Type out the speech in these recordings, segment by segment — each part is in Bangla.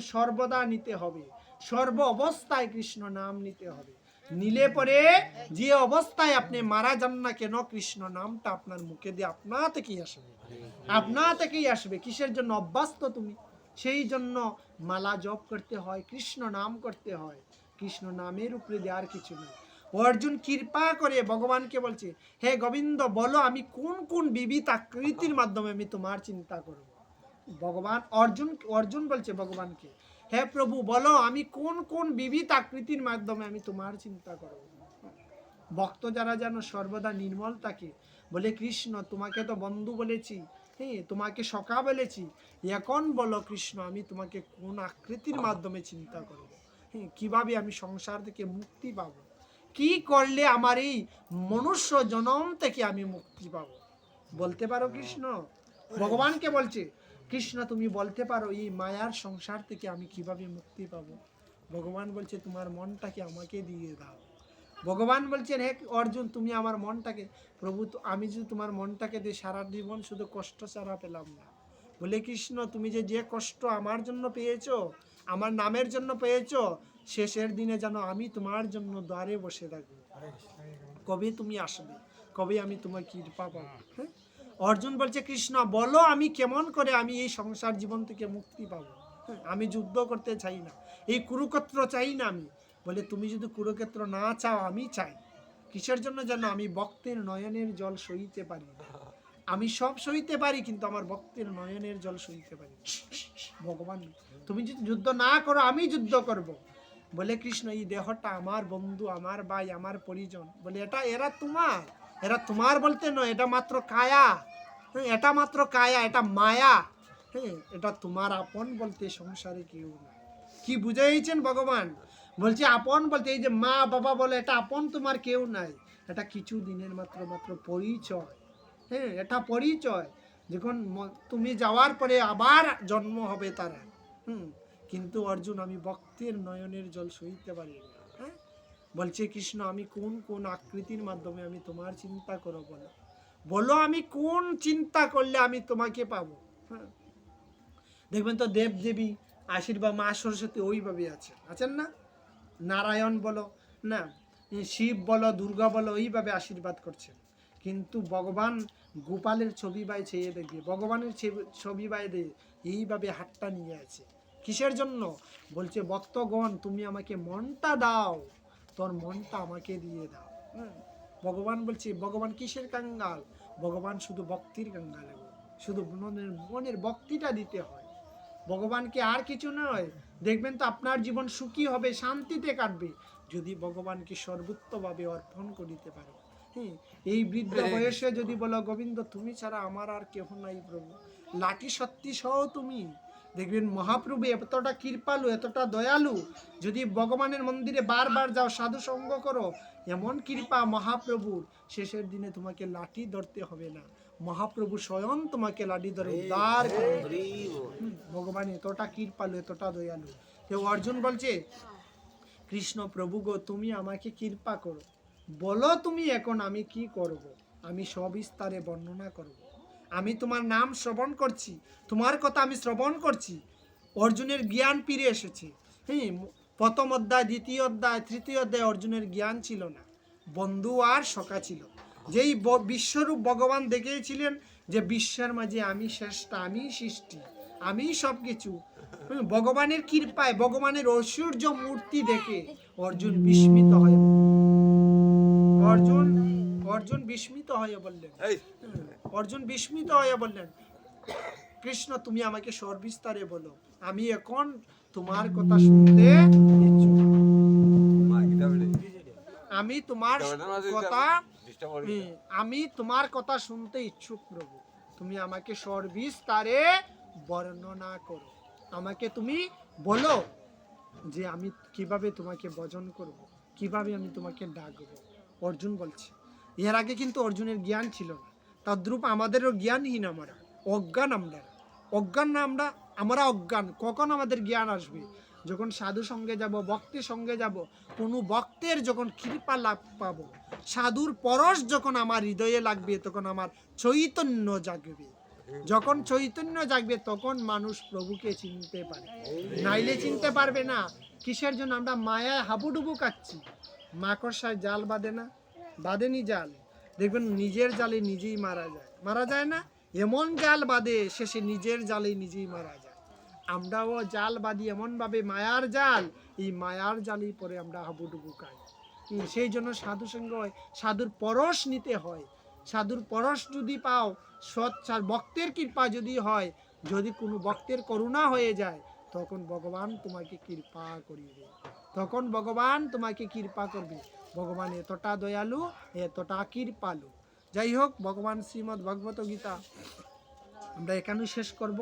সর্বদা নিতে হবে। সর্ব অবস্থায় কৃষ্ণ নাম নিতে হবে। নিলে পরে যে অবস্থায় আপনি মারা যান না কেন, কৃষ্ণ নামটা আপনার মুখে দিয়ে আপনা থেকেই আসবে। আপনা থেকেই আসবে। কিসের জন্য? অভ্যাস তো তুমি। সেই জন্য মালা জপ করতে হয়, কৃষ্ণ নাম করতে হয়। কৃষ্ণ নামের উপরে দেওয়ার কিছু নেই। অর্জুন কৃপা করে ভগবানকে বলছে, হে গোবিন্দ, বলো আমি কোন কোন বিবিধ আকৃতির মাধ্যমে আমি তোমার চিন্তা করব? ভগবান অর্জুন অর্জুন বলছে ভগবানকে। হে প্রভু, বলো আমি কোন কোন বিবিধ আকৃতির মাধ্যমে আমি তোমার চিন্তা করব? ভক্ত যারা যেন সর্বদা নির্মল থাকে। বলে, কৃষ্ণ, তোমাকে তো বন্ধু বলেছি। হ্যাঁ তোমাকে সখা বলেছি। এখন বলো কৃষ্ণ, আমি তোমাকে কোন আকৃতির মাধ্যমে চিন্তা করব? হ্যাঁ কীভাবে আমি সংসার থেকে মুক্তি পাবো? কি করলে আমার এই মনুষ্য জনম থেকে আমি মুক্তি পাব? বলতে পারো কৃষ্ণ। ভগবানকে বলছে কৃষ্ণ, তুমি বলতে পারো, এই মায়ার সংসার থেকে আমি কীভাবে মুক্তি পাবো? ভগবান বলছে, তোমার মনটাকে আমাকে দিয়ে দাও। ভগবান বলছেন, হে অর্জুন, তুমি আমার মনটাকে, প্রভু আমি যদি তোমার মনটাকে দিয়ে সারা জীবন শুধু কষ্ট ছাড়া পেলাম না। বলে কৃষ্ণ, তুমি যে যে কষ্ট আমার জন্য পেয়েছ, আমার নামের জন্য পেয়েছ, শেষের দিনে যেন আমি তোমার জন্য দ্বারে বসে থাকব। কবে তুমি আসবে? কবে আমি তোমার কৃপা পাবো? হ্যাঁ? অর্জুন বলছে, কৃষ্ণ, বলো আমি কেমন করে আমি এই সংসার জীবন থেকে মুক্তি পাবো? আমি যুদ্ধ করতে চাই না, এই কুরুক্ষেত্র চাই না আমি। বলে, তুমি যদি কুরুক্ষেত্র না চাও, আমি চাই। কিসের জন্য যেন আমি ভক্তের নয়নের জল সইতে পারি। আমি সব সইতে পারি, কিন্তু আমার ভক্তের নয়নের জল সইতে পারি ভগবান, তুমি যদি যুদ্ধ না করো, আমি যুদ্ধ করব। বলে, কৃষ্ণ, এই দেহটা আমার বন্ধু, আমার ভাই, আমার পরিজন। বলে, এটা, এরা তোমার। এরা তোমার বলতে নয়, এটা মাত্র কায়া। এটা মাত্র কায়া, এটা মায়া। হ্যাঁ এটা তোমার আপন বলতে সংসারে কেউ কি বুঝাইছেন ভগবান? বলছে আপন বলতে, এই যে মা বাবা বলে, এটা আপন তোমার কেউ নাই। এটা কিছু দিনের মাত্র মাত্র পরিচয়। হ্যাঁ এটা পরিচয়। যখন তুমি যাওয়ার পরে আবার জন্ম হবে তারা। হুম, কিন্তু অর্জুন, আমি ভক্তের নয়নের জল সইতে পারি না। বলছে, কৃষ্ণ, আমি কোন কোন আকৃতির মাধ্যমে আমি তোমার চিন্তা করো বলো বলো, আমি কোন চিন্তা করলে আমি তোমাকে পাবো? হ্যাঁ। দেখবেন তো দেব দেবী আশীর্বাদ মা সরস্বতী ওইভাবে আছে আছেন না? নারায়ণ বলো, না শিব বলো, দুর্গা বলো ওইভাবে আশীর্বাদ করছেন। কিন্তু ভগবান গোপালের ছবি বাই ছেয়ে দেখবে ভগবানের ছবি- বাই দিয়ে এইভাবে হাতটা নিয়ে আছে। কিসের জন্য? বলছে, ভক্তগণ, তুমি আমাকে মনটা দাও। তোর মনটা আমাকে দিয়ে দাও। ভগবান বলছে ভগবান কিসের কাঙ্গাল? ভগবান শুধু ভক্তির কাঙ্গাল শুধু মনের মনের ভক্তিটা দিতে হয়। ভগবানকে আর কিছু নয় দেখবেন তো আপনার জীবন সুখী হবে শান্তিতে কাটবে। যদি ভগবানকে সর্বোত্তভাবে অর্পণ করিতে পারো। হ্যাঁ এই বৃদ্ধ বয়সে যদি বলো গোবিন্দ তুমি ছাড়া আমার আর কেহ নাই প্রভু। লাঠি সত্যি সহ তুমি। দেখবেন মহাপ্রভু এতটা কৃপালু এতটা দয়ালু যদি ভগবানের মন্দিরে বারবার যাও সাধু সঙ্গ করো এমন কৃপা মহাপ্রভুর শেষের দিনে তোমাকে লাঠি ধরতে হবে না। মহাপ্রভু স্বয়ং তোমাকে লাঠি ধরে উদ্ধার ভগবান এতটা কৃপালু এতটা দয়ালু। কেউ অর্জুন বলছে কৃষ্ণ প্রভু গো তুমি আমাকে কৃপা করো। বলো তুমি এখন আমি কি করব? আমি সবিস্তারে বর্ণনা করব। আমি তোমার নাম শ্রবণ করছি, তোমার কথা আমি শ্রবণ করছি। অর্জুনের জ্ঞান ফিরে এসেছে। হ্যাঁ প্রথম অধ্যায়, দ্বিতীয় অধ্যায়, তৃতীয় অধ্যায় অর্জুনের জ্ঞান ছিল না। বন্ধু আর সখা ছিল। যেই বিশ্বরূপ ভগবান দেখেছিলেন যে বিশ্বের মাঝে আমি শ্রেষ্ঠ, আমি সৃষ্টি, আমি সব কিছু ভগবানের কৃপায়, ভগবানের ঐশ্বর্য মূর্তি দেখে অর্জুন বিস্মিত হয়ে। অর্জুন অর্জুন বিস্মিত হয়ে বললেন অর্জুন বিস্মিত হয়ে বললেন কৃষ্ণ তুমি আমাকে সর্বিস্তারে বলো আমি এখন তোমার কথা শুনতে আমি তোমার কথা আমি তোমার কথা শুনতে ইচ্ছুক প্রভু। তুমি আমাকে সর্বিস্তারে বর্ণনা করো। আমাকে তুমি বলো যে আমি কীভাবে তোমাকে ভজন করব কীভাবে আমি তোমাকে ডাকবো। অর্জুন বলছে এর আগে কিন্তু অর্জুনের জ্ঞান ছিল না। তদ্রূপ আমাদেরও জ্ঞানহীন আমরা, অজ্ঞান আমরা। অজ্ঞান না আমরা আমরা অজ্ঞান, কখন আমাদের জ্ঞান আসবে? যখন সাধু সঙ্গে যাব, ভক্তের সঙ্গে যাব, কোনো ভক্তের যখন কৃপা লাভ পাবো, সাধুর পরশ যখন আমার হৃদয়ে লাগবে, তখন আমার চৈতন্য জাগবে। যখন চৈতন্য জাগবে, তখন মানুষ প্রভুকে চিনতে পারে। নাইলে চিনতে পারবে না, কিসের জন্য আমরা মায়ায় হাবুডুবু কাচ্ছি? মাকড়সায় জাল বাঁধে না? বাঁধেনি জাল। দেখবেন নিজের জালে নিজেই মারা যায়। মারা যায় না, এমন জাল বাঁধে শেষে নিজের জালে নিজেই মারা যায়। আমরাও জাল বাঁধি, এমনভাবে মায়ার জাল, এই মায়ার জালেই পরে আমরা হাবুডুবু খাই। সেই জন্য সাধু সঙ্গ সাধুর পরশ নিতে হয়। সাধুর পরশ যদি পাও, সৎ ভক্তের কৃপা যদি হয়, যদি কোনো ভক্তের করুণা হয়ে যায় তখন ভগবান তোমাকে কৃপা করিবে তখন ভগবান তোমাকে কৃপা করবে। ভগবান এতটা দয়ালু, এতটা কৃপালু। যাই হোক, ভগবান শ্রীমদ্ ভগবত গীতা আমরা এখানে শেষ করব।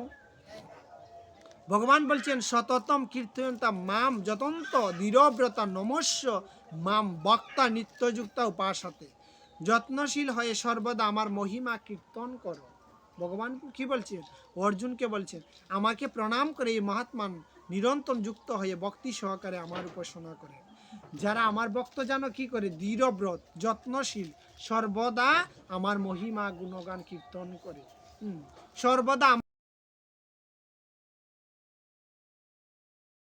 ভগবান বলছেন, সততম কীর্তনতা মাম যতন্ত দৃঢ়ব্রতা নমস্য মাম বক্তা নিত্যযুক্তা উপাসতে। যত্নশীল হয়ে সর্বদা আমার মহিমা কীর্তন করো। ভগবান কি বলছেন অর্জুনকে বলছেন আমাকে প্রণাম করে এই মহাত্মা নিরন্তর যুক্ত হয়ে ভক্তি সহকারে আমার উপাসনা করে। যারা আমার ভক্ত যেন কি করে? দৃঢ়ব্রত যত্নশীল, সর্বদা আমার মহিমা, গুণগান, কীর্তন করে। সর্বদা